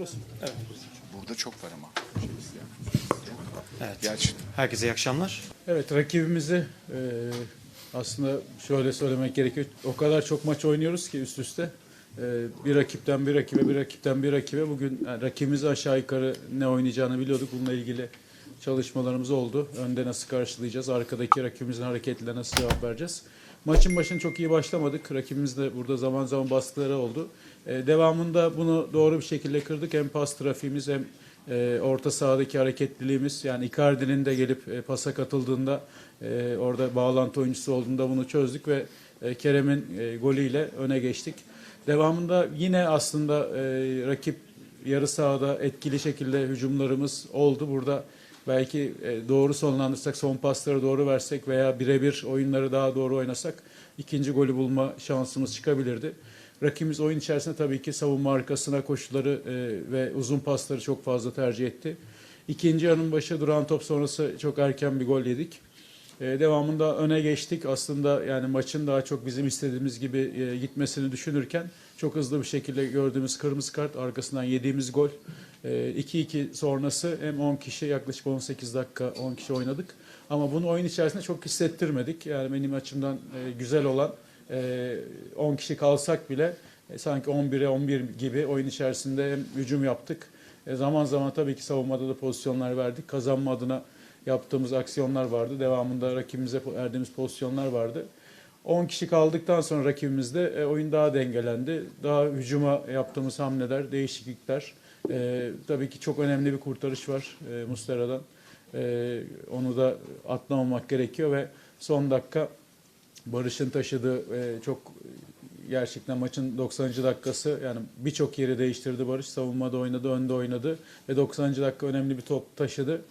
Burası. Evet. Burada çok var ama. Evet. Gerçi Herkese iyi akşamlar. Evet rakibimizi e, aslında şöyle söylemek gerekiyor. O kadar çok maç oynuyoruz ki üst üste. E, bir rakipten bir rakibe, bir rakipten bir rakibe. Bugün yani rakibimizi aşağı yukarı ne oynayacağını biliyorduk. Bununla ilgili çalışmalarımız oldu. Önde nasıl karşılayacağız, arkadaki rakibimizin hareketlerine nasıl cevap vereceğiz. Maçın başını çok iyi başlamadık. Rakibimiz de burada zaman zaman baskıları oldu. E, devamında bunu doğru bir şekilde kırdık. Hem pas trafiğimiz hem e, orta sahadaki hareketliliğimiz yani Icardi'nin de gelip e, pasa katıldığında e, orada bağlantı oyuncusu olduğunda bunu çözdük ve e, Kerem'in e, golüyle öne geçtik. Devamında yine aslında e, rakip yarı sahada etkili şekilde hücumlarımız oldu. Burada belki e, doğru sonlandırsak, son pasları doğru versek veya birebir oyunları daha doğru oynasak ikinci golü bulma şansımız çıkabilirdi. Rakibimiz oyun içerisinde tabii ki savunma arkasına koşuları e, ve uzun pasları çok fazla tercih etti. İkinci yarının başı duran top sonrası çok erken bir gol yedik. E, devamında öne geçtik. Aslında yani maçın daha çok bizim istediğimiz gibi e, gitmesini düşünürken çok hızlı bir şekilde gördüğümüz kırmızı kart arkasından yediğimiz gol. E, 2-2 sonrası hem 10 kişi yaklaşık 18 dakika 10 kişi oynadık. Ama bunu oyun içerisinde çok hissettirmedik. Yani benim açımdan e, güzel olan e, 10 kişi kalsak bile e, sanki 11'e 11 gibi oyun içerisinde hem hücum yaptık. E, zaman zaman tabii ki savunmada da pozisyonlar verdik. Kazanma adına yaptığımız aksiyonlar vardı. Devamında rakibimize verdiğimiz pozisyonlar vardı. 10 kişi kaldıktan sonra rakibimizde e, oyun daha dengelendi. Daha hücuma yaptığımız hamleler, değişiklikler. E, tabii ki çok önemli bir kurtarış var e, Mustera'dan. E, onu da atlamamak gerekiyor ve son dakika Barış'ın taşıdığı e, çok gerçekten maçın 90. dakikası yani birçok yeri değiştirdi Barış. Savunmada oynadı, önde oynadı ve 90. dakika önemli bir top taşıdı.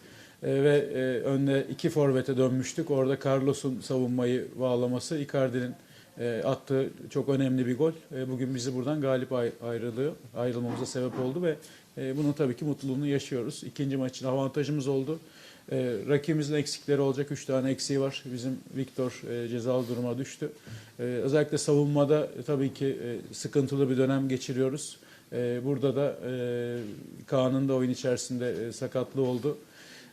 E, ve e, önde iki forvete dönmüştük. Orada Carlos'un savunmayı bağlaması, Icardi'nin e, attığı çok önemli bir gol. E, bugün bizi buradan galip ay- ayrılığı, ayrılmamıza sebep oldu ve e, bunun tabii ki mutluluğunu yaşıyoruz. İkinci maçın avantajımız oldu. E, rakibimizin eksikleri olacak. Üç tane eksiği var. Bizim Viktor e, cezalı duruma düştü. E, özellikle savunmada e, tabii ki e, sıkıntılı bir dönem geçiriyoruz. E, burada da e, Kaan'ın da oyun içerisinde e, sakatlığı oldu.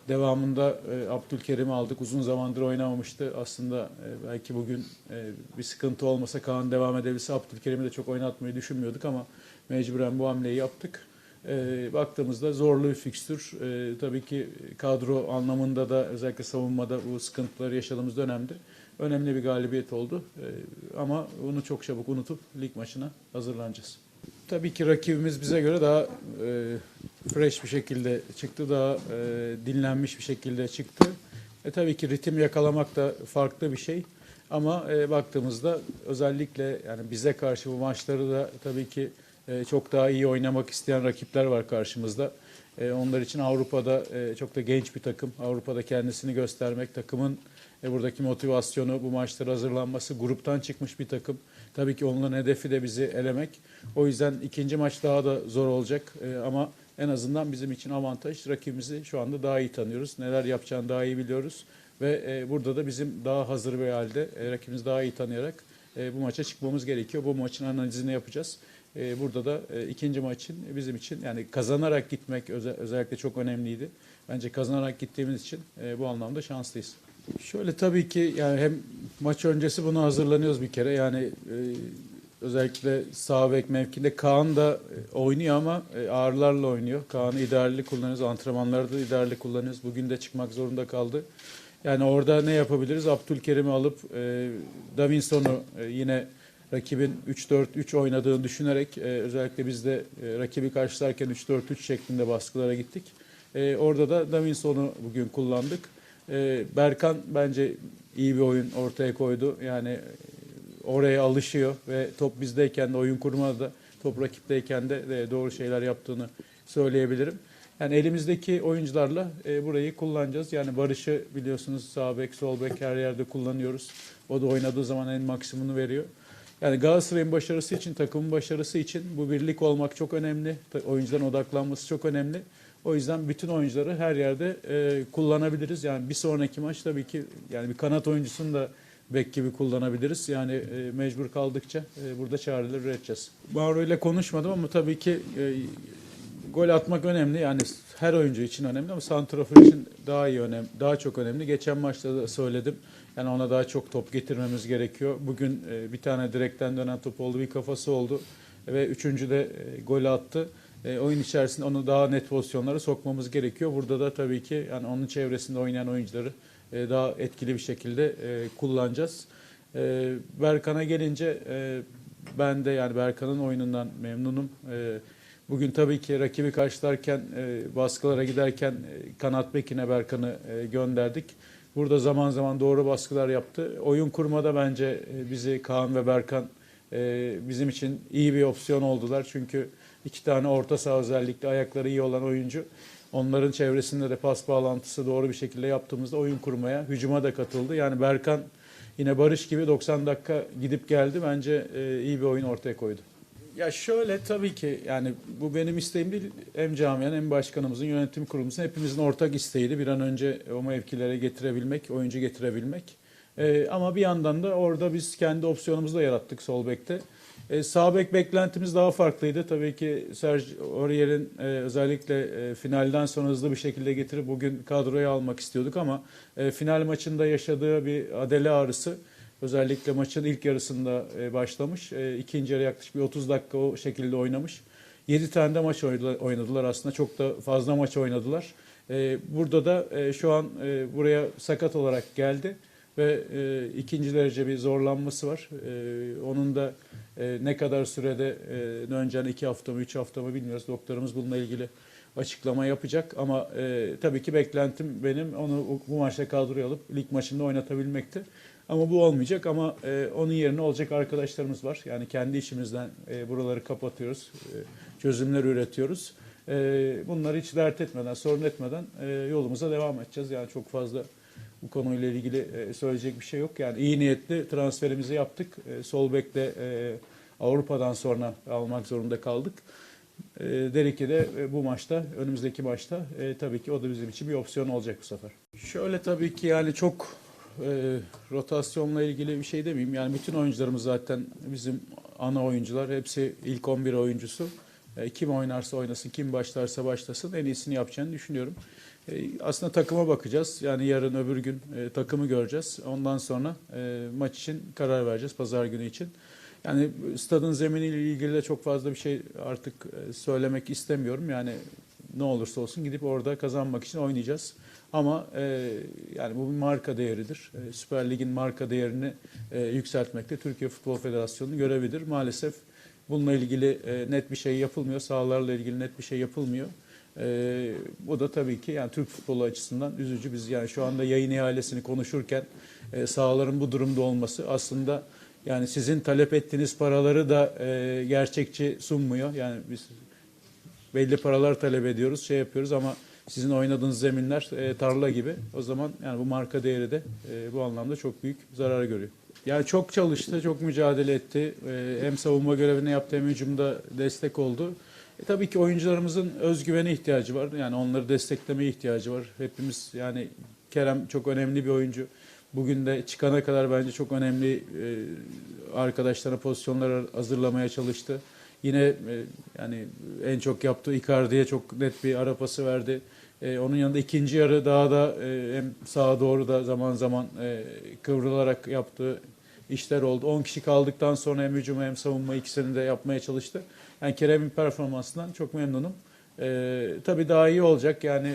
Devamında e, Abdülkerim'i aldık. Uzun zamandır oynamamıştı. Aslında e, belki bugün e, bir sıkıntı olmasa Kaan devam edebilse Abdülkerim'i de çok oynatmayı düşünmüyorduk ama mecburen bu hamleyi yaptık. E, baktığımızda zorlu bir fikstür. E, tabii ki kadro anlamında da özellikle savunmada bu sıkıntıları yaşadığımız dönemde önemli bir galibiyet oldu. E, ama bunu çok çabuk unutup lig maçına hazırlanacağız. Tabii ki rakibimiz bize göre daha e, fresh bir şekilde çıktı, daha e, dinlenmiş bir şekilde çıktı. E, tabii ki ritim yakalamak da farklı bir şey. Ama e, baktığımızda özellikle yani bize karşı bu maçları da tabii ki e, çok daha iyi oynamak isteyen rakipler var karşımızda. E, onlar için Avrupa'da e, çok da genç bir takım. Avrupa'da kendisini göstermek, takımın e, buradaki motivasyonu, bu maçlara hazırlanması, gruptan çıkmış bir takım. Tabii ki onların hedefi de bizi elemek. O yüzden ikinci maç daha da zor olacak. E, ama en azından bizim için avantaj rakibimizi şu anda daha iyi tanıyoruz. Neler yapacağını daha iyi biliyoruz. Ve e, burada da bizim daha hazır bir halde e, rakibimizi daha iyi tanıyarak e, bu maça çıkmamız gerekiyor. Bu maçın analizini yapacağız. E, burada da e, ikinci maç için bizim için yani kazanarak gitmek öze- özellikle çok önemliydi. Bence kazanarak gittiğimiz için e, bu anlamda şanslıyız. Şöyle tabii ki yani hem maç öncesi buna hazırlanıyoruz bir kere. Yani e, özellikle sağ bek mevkinde Kaan da e, oynuyor ama e, ağırlarla oynuyor. Kaan'ı idareli kullanıyoruz. Antrenmanlarda da idareli kullanıyoruz. Bugün de çıkmak zorunda kaldı. Yani orada ne yapabiliriz? Abdülkerim'i alıp e, Davinson'u e, yine rakibin 3-4-3 oynadığını düşünerek e, özellikle biz de e, rakibi karşılarken 3-4-3 şeklinde baskılara gittik. E, orada da Davinson'u bugün kullandık. E, Berkan bence iyi bir oyun ortaya koydu. Yani oraya alışıyor ve top bizdeyken de oyun kurmada da top rakipteyken de de doğru şeyler yaptığını söyleyebilirim. Yani elimizdeki oyuncularla e, burayı kullanacağız. Yani Barış'ı biliyorsunuz sağ bek, sol bek her yerde kullanıyoruz. O da oynadığı zaman en maksimumunu veriyor. Yani Galatasaray'ın başarısı için, takımın başarısı için bu birlik olmak çok önemli. Oyuncuların odaklanması çok önemli. O yüzden bütün oyuncuları her yerde e, kullanabiliriz. Yani bir sonraki maç tabii ki yani bir kanat oyuncusunu da bek gibi kullanabiliriz. Yani e, mecbur kaldıkça e, burada çareler üreteceğiz. Mauro ile konuşmadım ama tabii ki e, gol atmak önemli. Yani her oyuncu için önemli ama santrafor için daha iyi önem, daha çok önemli. Geçen maçta da söyledim. Yani ona daha çok top getirmemiz gerekiyor. Bugün e, bir tane direkten dönen top oldu, bir kafası oldu ve üçüncü de e, golü attı. E, oyun içerisinde onu daha net pozisyonlara sokmamız gerekiyor. Burada da tabii ki yani onun çevresinde oynayan oyuncuları e, daha etkili bir şekilde e, kullanacağız. E, Berkan'a gelince ben de yani Berkan'ın oyunundan memnunum. Bugün tabii ki rakibi karşılarken baskılara giderken kanat bekine Berkan'ı gönderdik. Burada zaman zaman doğru baskılar yaptı. Oyun kurmada bence bizi Kaan ve Berkan bizim için iyi bir opsiyon oldular. Çünkü iki tane orta saha özellikle ayakları iyi olan oyuncu. Onların çevresinde de pas bağlantısı doğru bir şekilde yaptığımızda oyun kurmaya, hücuma da katıldı. Yani Berkan yine Barış gibi 90 dakika gidip geldi. Bence e, iyi bir oyun ortaya koydu. Ya şöyle tabii ki yani bu benim isteğim değil. Hem camianın hem başkanımızın, yönetim kurulumuzun hepimizin ortak isteğiydi. Bir an önce o mevkilere getirebilmek, oyuncu getirebilmek. Ee, ama bir yandan da orada biz kendi opsiyonumuzu da yarattık sol bekte. Ee, sağ bek beklentimiz daha farklıydı. Tabii ki Serge Aurier'in e, özellikle e, finalden sonra hızlı bir şekilde getirip bugün kadroya almak istiyorduk ama e, final maçında yaşadığı bir adele ağrısı Özellikle maçın ilk yarısında e, başlamış. E, ikinci yarı yaklaşık bir 30 dakika o şekilde oynamış. 7 tane de maç oynadılar aslında. Çok da fazla maç oynadılar. E, Burada da e, şu an e, buraya sakat olarak geldi ve e, ikinci derece bir zorlanması var. E, onun da e, ne kadar sürede e, döneceğini iki hafta mı üç hafta mı bilmiyoruz. Doktorumuz bununla ilgili açıklama yapacak ama e, tabii ki beklentim benim onu bu maçta kadroya alıp lig maçında oynatabilmekti. Ama bu olmayacak ama e, onun yerine olacak arkadaşlarımız var. Yani kendi işimizden e, buraları kapatıyoruz, e, çözümler üretiyoruz. E, bunları hiç dert etmeden, sorun etmeden e, yolumuza devam edeceğiz. Yani çok fazla bu konuyla ilgili e, söyleyecek bir şey yok. Yani iyi niyetli transferimizi yaptık. E, sol bekte e, Avrupa'dan sonra almak zorunda kaldık. Derik de bu maçta, önümüzdeki maçta tabii ki o da bizim için bir opsiyon olacak bu sefer. Şöyle tabii ki yani çok rotasyonla ilgili bir şey demeyeyim. Yani bütün oyuncularımız zaten bizim ana oyuncular. Hepsi ilk 11 oyuncusu. Kim oynarsa oynasın, kim başlarsa başlasın en iyisini yapacağını düşünüyorum. E, aslında takıma bakacağız. Yani yarın öbür gün e, takımı göreceğiz. Ondan sonra e, maç için karar vereceğiz pazar günü için. Yani stadın zeminiyle ilgili de çok fazla bir şey artık söylemek istemiyorum. Yani ne olursa olsun gidip orada kazanmak için oynayacağız. Ama e, yani bu bir marka değeridir. E, Süper Lig'in marka değerini e, yükseltmekte Türkiye Futbol Federasyonu'nun görevidir. Maalesef bununla ilgili e, net bir şey yapılmıyor. Sahalarla ilgili net bir şey yapılmıyor. E, bu da tabii ki yani Türk futbolu açısından üzücü. Biz yani şu anda yayın ihalesini konuşurken e, sahaların bu durumda olması aslında yani sizin talep ettiğiniz paraları da e, gerçekçi sunmuyor. Yani biz belli paralar talep ediyoruz, şey yapıyoruz ama sizin oynadığınız zeminler e, tarla gibi. O zaman yani bu marka değeri de e, bu anlamda çok büyük zarar görüyor. Yani çok çalıştı, çok mücadele etti. E, hem savunma görevini yaptı hem hücumda destek oldu. E, tabii ki oyuncularımızın özgüvene ihtiyacı var. Yani onları desteklemeye ihtiyacı var. Hepimiz yani Kerem çok önemli bir oyuncu. Bugün de çıkana kadar bence çok önemli e, arkadaşlarına pozisyonlar hazırlamaya çalıştı. Yine e, yani en çok yaptığı Icardi'ye çok net bir ara pası verdi. E, onun yanında ikinci yarı daha da e, hem sağa doğru da zaman zaman e, kıvrılarak yaptığı işler oldu. 10 kişi kaldıktan sonra hem hücum hem savunma ikisini de yapmaya çalıştı. Yani Kerem'in performansından çok memnunum. E, tabii daha iyi olacak. Yani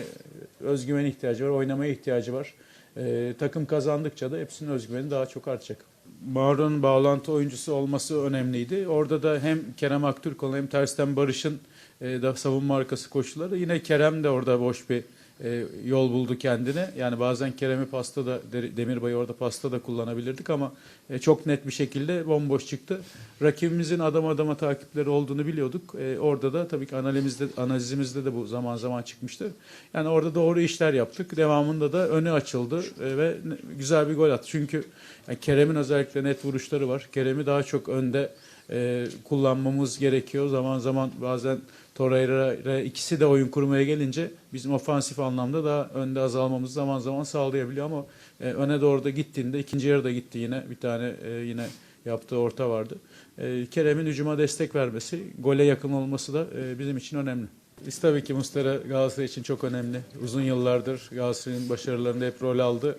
özgüven ihtiyacı var, oynamaya ihtiyacı var. E, takım kazandıkça da hepsinin özgüveni daha çok artacak. Maro'nun bağlantı oyuncusu olması önemliydi. Orada da hem Kerem Aktürkoğlu hem tersten Barış'ın e, da savunma arkası koşuları. Yine Kerem de orada boş bir e, yol buldu kendine. Yani bazen Kerem'i pasta da Demirbay'ı orada pasta da kullanabilirdik ama e, çok net bir şekilde bomboş çıktı. Rakibimizin adam adama takipleri olduğunu biliyorduk. E, orada da tabii ki analizimizde, analizimizde de bu zaman zaman çıkmıştı. Yani orada doğru işler yaptık. Devamında da önü açıldı e, ve güzel bir gol attı. Çünkü yani Kerem'in özellikle net vuruşları var. Kerem'i daha çok önde e, kullanmamız gerekiyor. Zaman zaman bazen Torreira ikisi de oyun kurmaya gelince bizim ofansif anlamda daha önde azalmamız zaman zaman sağlayabiliyor ama e, öne doğru da gittiğinde ikinci yarıda gitti yine bir tane e, yine yaptığı orta vardı. E, Kerem'in hücuma destek vermesi, gole yakın olması da e, bizim için önemli. Biz tabii ki Mustera Galatasaray için çok önemli. Uzun yıllardır Galatasaray'ın başarılarında hep rol aldı.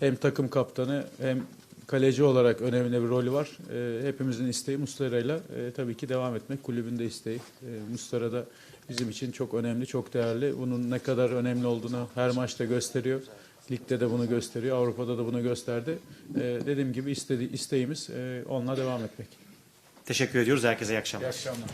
Hem takım kaptanı hem kaleci olarak önemli bir rolü var. Ee, hepimizin isteği Mustera'yla e, tabii ki devam etmek. Kulübün de isteği. E, Mustera da bizim için çok önemli, çok değerli. Bunun ne kadar önemli olduğunu her maçta gösteriyor. Ligde de bunu gösteriyor, Avrupa'da da bunu gösterdi. E, dediğim gibi istedi, isteğimiz e, onunla devam etmek. Teşekkür ediyoruz. Herkese iyi akşamlar. İyi akşamlar.